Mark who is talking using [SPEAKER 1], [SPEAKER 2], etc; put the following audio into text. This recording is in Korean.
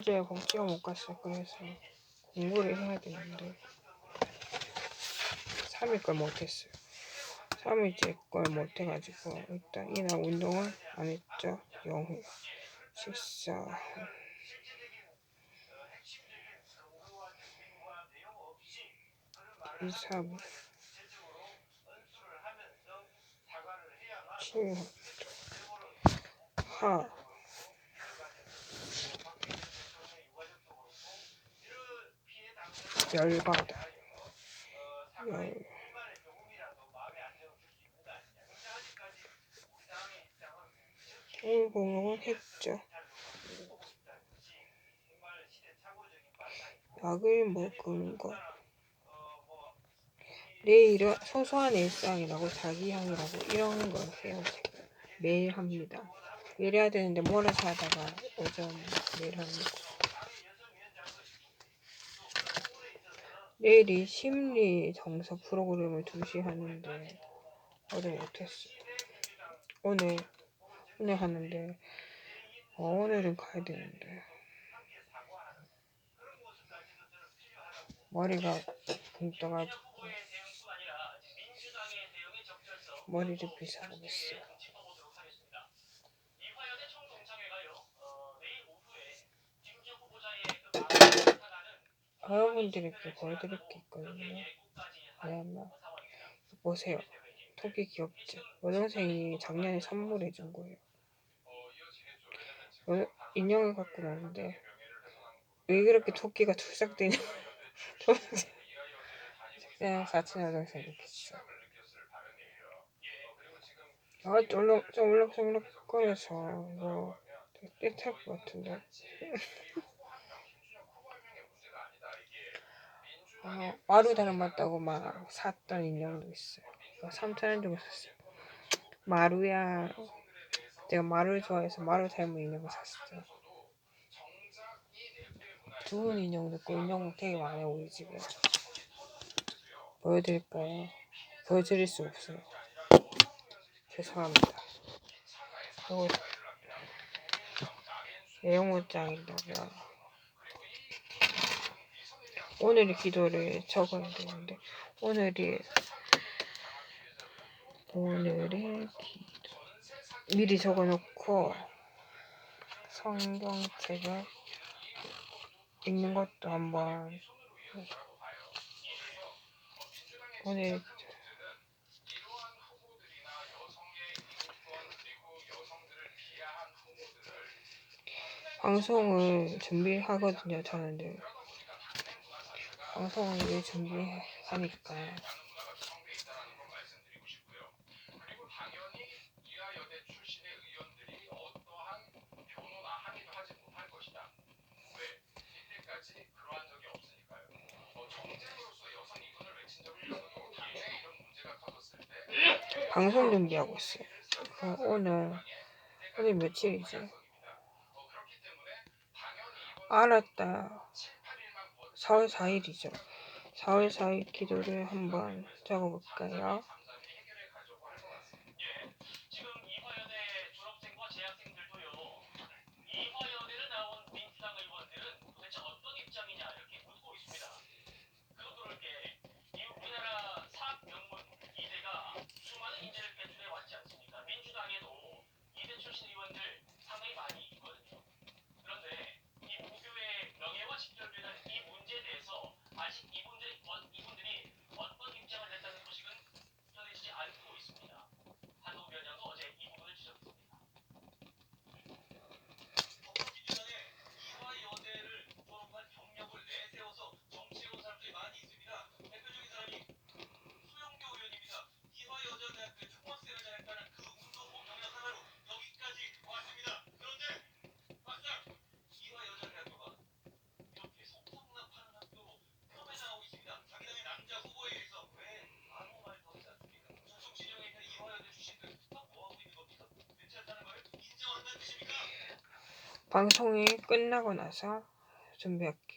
[SPEAKER 1] 어제 복지가 못 갔어. 그래서 공부를 해야 되는데 3일 걸 못했어요. 3일째 걸 못해가지고 일단 이날 운동을 안 했죠. 영회 식사 2, 3, 7, 하 열받아 열 개인 공용을 했죠. 약을 먹은 거. 내일은 소소한 일상이라고 자기향이라고 이런. 제가. 매일 합니다. 매일 해야 되는데 몰아서 하다가 오전 매일 합니다. 내일이 심리 정서 프로그램을 2시 하는데 어제 못했어요. 오늘 오늘 하는데 어, 오늘은 가야 되는데 머리가 붕 떠가지고 머리를 비싸보겠어요. 여러분들께 보여드릴 게 있거든요. 뭐냐면 보세요. 토끼 귀엽죠? 여동생이 작년에 선물해 준 거예요. 여- 인형을 갖고 노는데 왜 그렇게 토끼가 출삭되냐? 그냥 사촌 여동생 있어. 아, 쫄럭쫄럭거려서 뭐 되게 떼탈 것 같은데. 어, 마루 닮았다고 막 샀던 인형도 있어요. 3천원 주고 샀어요. 마루야. 제가 마루를 좋아해서 마루 닮은 인형을 샀어요. 좋은 인형도 있고 인형 되게 많아요 우리 집에. 보여드릴까요? 보여드릴 수 없어요. 죄송합니다. 그리고 내용물장에다가 오늘의 기도를 적어야 되는데 오늘이 오늘의 기도. 미리 적어놓고 성경책을 읽는 것도 한번 오늘 방송을 준비하거든요 저는 방송을 늘 준비하니까 방송 준비하고 있어요. 어, 오늘 오늘 며칠이지? 알았다. 4월 4일이죠. 4월 4일 기도를 한번 적어볼까요? 방송이 끝나고 나서 준비할게요.